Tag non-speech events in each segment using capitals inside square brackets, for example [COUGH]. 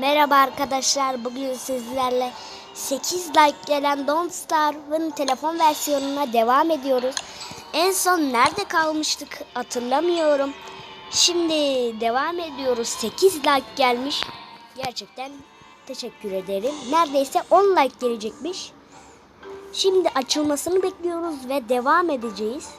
Merhaba arkadaşlar. Bugün sizlerle 8 like gelen Don't Starve'ın telefon versiyonuna devam ediyoruz. En son nerede kalmıştık hatırlamıyorum. Şimdi devam ediyoruz. 8 like gelmiş. Gerçekten teşekkür ederim. Neredeyse 10 like gelecekmiş. Şimdi açılmasını bekliyoruz ve devam edeceğiz.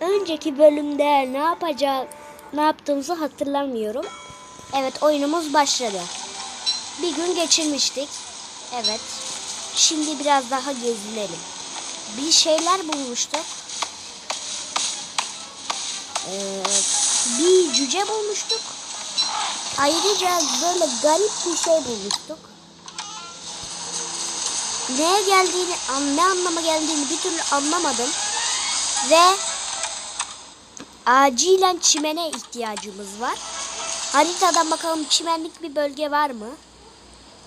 Önceki bölümde ne yapacak, ne yaptığımızı hatırlamıyorum. Evet oyunumuz başladı. Bir gün geçirmiştik. Evet. Şimdi biraz daha gezinelim. Bir şeyler bulmuştuk. Ee, bir cüce bulmuştuk. Ayrıca böyle garip bir şey bulmuştuk. Neye geldiğini, ne anlama geldiğini bir türlü anlamadım. Ve acilen çimene ihtiyacımız var. Haritadan bakalım çimenlik bir bölge var mı?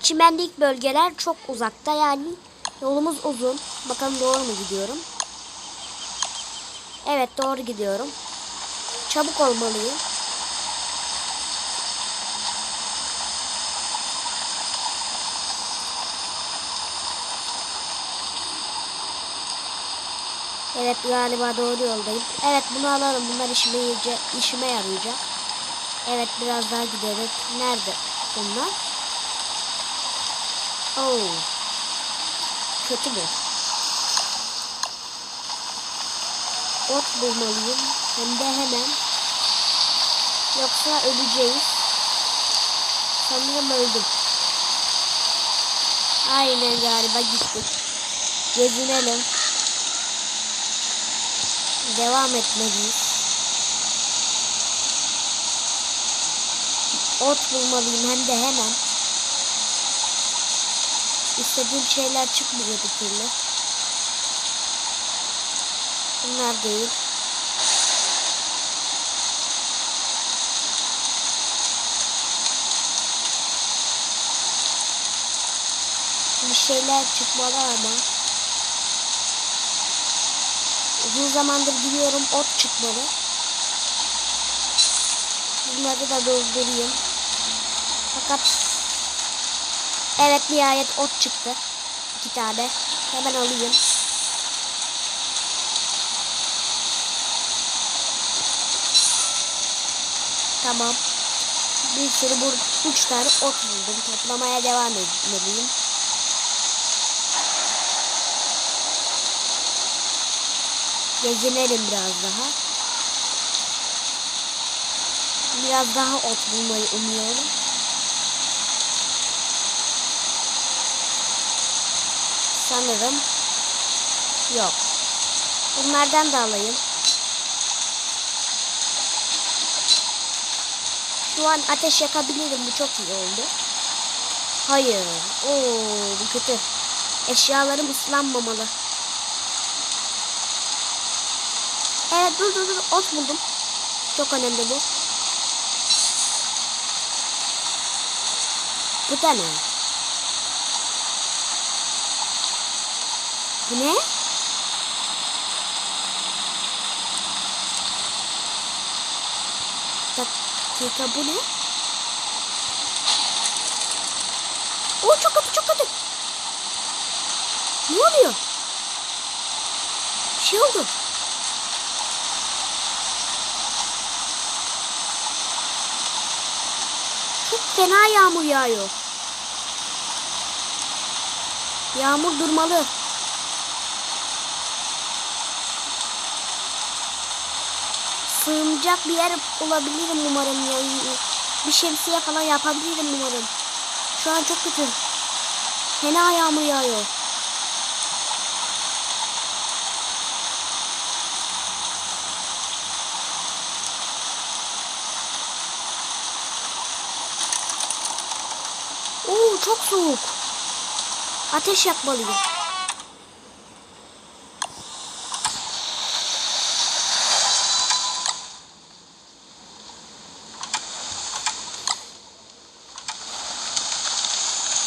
Çimenlik bölgeler çok uzakta yani yolumuz uzun. Bakalım doğru mu gidiyorum? Evet doğru gidiyorum. Çabuk olmalıyım. Evet galiba doğru yoldayım. Evet bunu alalım. Bunlar işime, işime yarayacak. Evet biraz daha gidelim. Nerede bunlar? Oo. Kötü bu. Ot bulmalıyım. Hem de hemen. Yoksa öleceğiz. Sanırım öldüm. Aynen galiba gittik. Gezinelim. Devam etmeliyiz. Ot bulmalıyım hem de hemen. İstediğim şeyler çıkmıyor bir türlü. Bunlar değil. Bir şeyler çıkmalı ama. Uzun zamandır gidiyorum ot çıkmalı. Bunları da doldurayım. Fakat evet nihayet ot çıktı. İki tane. Hemen alayım. Tamam. Bir sürü bu üç tane ot buldum. Toplamaya devam etmeliyim. Gezinelim biraz daha. Biraz daha ot bulmayı umuyorum. Sanırım yok. Bunlardan da alayım. Şu an ateş yakabilirim. Bu çok iyi oldu. Hayır. Oo, bu kötü. Eşyalarım ıslanmamalı. Evet dur dur dur. Ot buldum. Çok önemli bu. Bu da ne? Bu ne? Dakika bu ne? Oo çok kötü çok kötü. Ne oluyor? Bir şey oldu. Çok fena yağmur yağıyor. Yağmur durmalı. Sığınacak bir yer bulabilirim umarım yani. Bir şemsiye falan yapabilirim umarım. Şu an çok kötü. Fena yağmur yağıyor. Oo çok soğuk. Ateş yakmalıyım.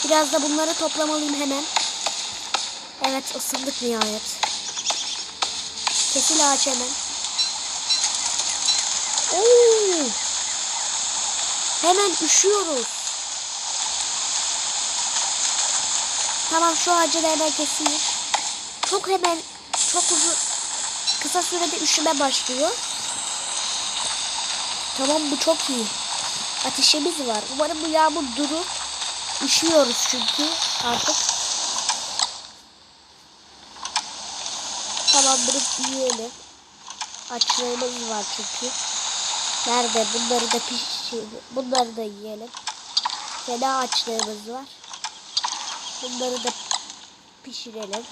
Biraz da bunları toplamalıyım hemen. Evet ısındık nihayet. Kesil ağaç hemen. Oo. Hemen üşüyoruz. Tamam şu ağacı da hemen keseyim. Çok hemen çok uzun kısa sürede üşüme başlıyor. Tamam bu çok iyi. Ateşimiz var. Umarım bu yağmur durur. Üşüyoruz çünkü artık. Tamam bunu yiyelim. Açlığımız var çünkü. Nerede? Bunları da pişir. Bunları da yiyelim. Fena açlığımız var. Bunları da pişirelim.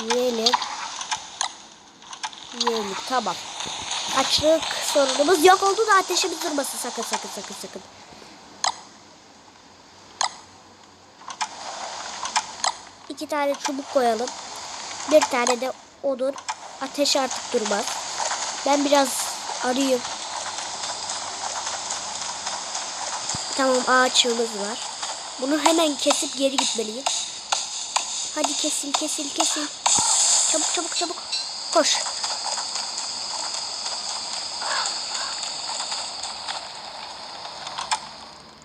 Yiyelim. Yiyelim. Tamam. Açlık sorunumuz yok oldu da ateşimiz durmasın. Sakın sakın sakın sakın. İki tane çubuk koyalım. Bir tane de odun. Ateş artık durmaz. Ben biraz arayayım. Tamam ağaçımız var. Bunu hemen kesip geri gitmeliyim. Hadi kesin kesin kesin. Çabuk çabuk çabuk. Koş.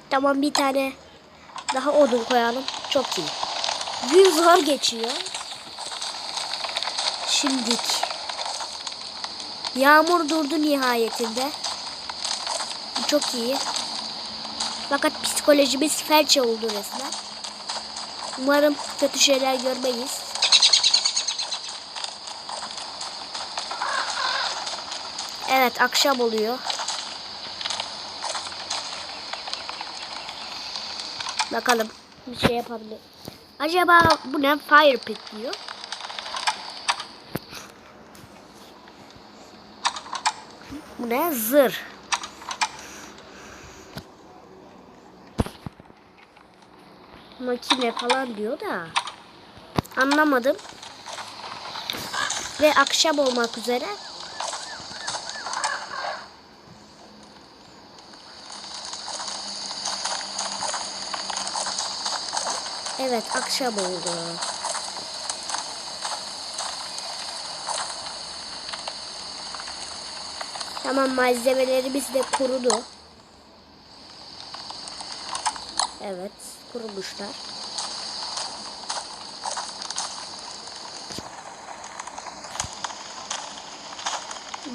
Tamam bir tane daha odun koyalım. Çok iyi. Gün zor geçiyor. Şimdik. Yağmur durdu nihayetinde. Bu çok iyi. Fakat psikolojimiz felç oldu resmen. Umarım kötü şeyler görmeyiz. Evet akşam oluyor. Bakalım bir şey yapabilir. Acaba bu ne? Fire pit diyor. Bu ne? Zır. Makine falan diyor da. Anlamadım. Ve akşam olmak üzere. Evet akşam oldu. Tamam malzemelerimiz de kurudu. Evet kurumuşlar.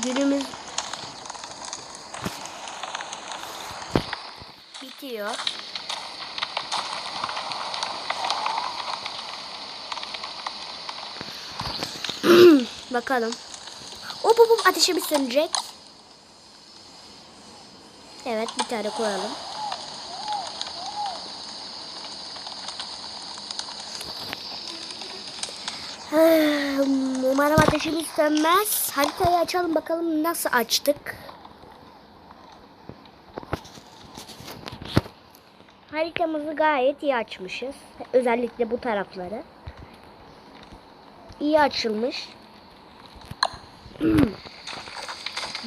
Günümüz bitiyor. [CLEARS THROAT] Bakalım. Hop hop hop ateşimiz sönecek. Evet bir tane koyalım. Umarım ateşimiz sönmez. Haritayı açalım bakalım nasıl açtık. Haritamızı gayet iyi açmışız. Özellikle bu tarafları. İyi açılmış. [CLEARS THROAT]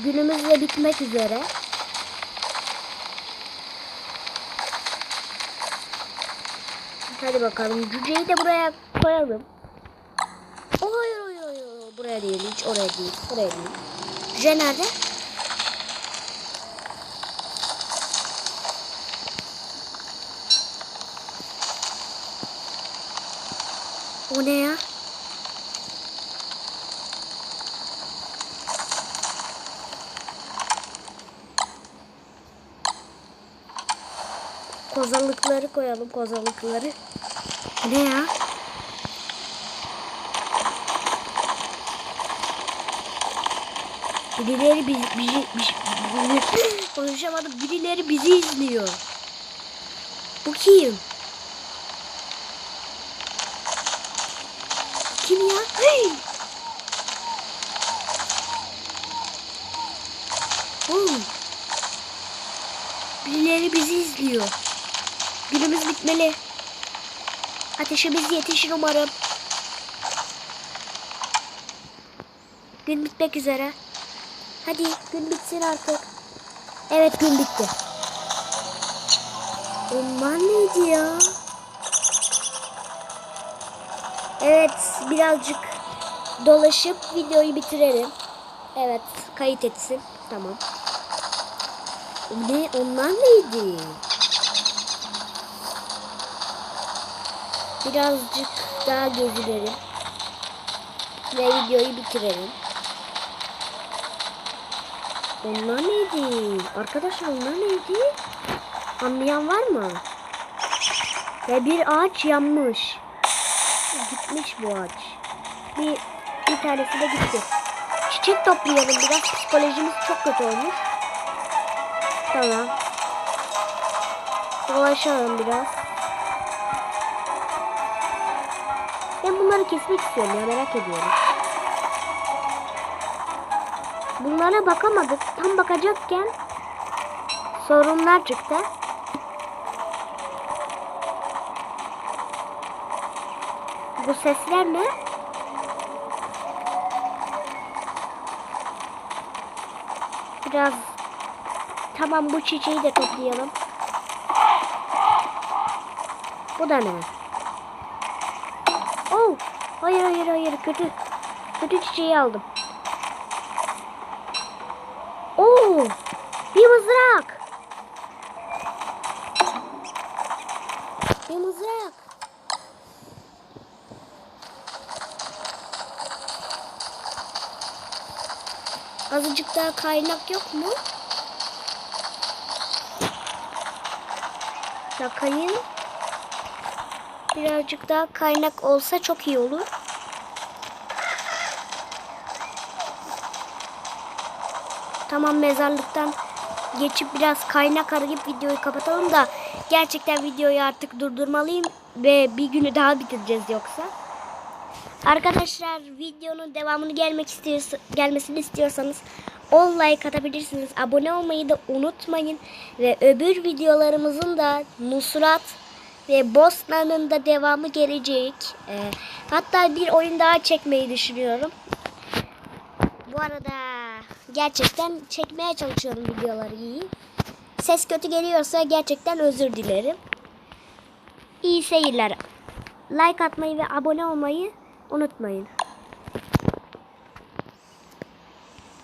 Günümüz de bitmek üzere. Hadi bakalım. Cüceyi de buraya koyalım. Hayır hayır. hayır. Buraya değil. Hiç oraya değil. Buraya değil. Cüce nerede? O ne ya? Kozalıkları koyalım kozalıkları. Ne ya? Birileri bizi, bizi, bizi, konuşamadım. Birileri bizi izliyor. Bu kim? Kim ya? Hey! Oğlum. Birileri bizi izliyor. Günümüz bitmeli. Ateşimiz yetişir umarım. Gün bitmek üzere. Hadi gün bitsin artık. Evet gün bitti. Onlar neydi ya? Evet birazcık dolaşıp videoyu bitirelim. Evet kayıt etsin. Tamam. Ne onlar neydi? Birazcık daha gezilelim. Ve videoyu bitirelim. Onlar neydi? Arkadaşlar onlar neydi? Anlayan var mı? Ve bir ağaç yanmış. Gitmiş bu ağaç. Bir, bir tanesi de gitti. Çiçek toplayalım biraz. Psikolojimiz çok kötü olmuş. Tamam. Dolaşalım biraz. Bunları kesmek istiyorum ya merak ediyorum. Bunlara bakamadık. Tam bakacakken sorunlar çıktı. Bu sesler ne? Biraz tamam bu çiçeği de toplayalım. Bu da ne? Oh, hayır hayır hayır kötü. Kötü çiçeği aldım. Oo, bir mızrak. Bir mızrak. Azıcık daha kaynak yok mu? Bakayım. Birazcık daha kaynak olsa çok iyi olur. Tamam mezarlıktan geçip biraz kaynak arayıp videoyu kapatalım da gerçekten videoyu artık durdurmalıyım ve bir günü daha bitireceğiz yoksa. Arkadaşlar videonun devamını gelmek istiyorsa, gelmesini istiyorsanız 10 like atabilirsiniz. Abone olmayı da unutmayın. Ve öbür videolarımızın da Nusrat ve Bosna'nın da devamı gelecek. Ee, hatta bir oyun daha çekmeyi düşünüyorum. Bu arada gerçekten çekmeye çalışıyorum videoları iyi. Ses kötü geliyorsa gerçekten özür dilerim. İyi seyirler. Like atmayı ve abone olmayı unutmayın.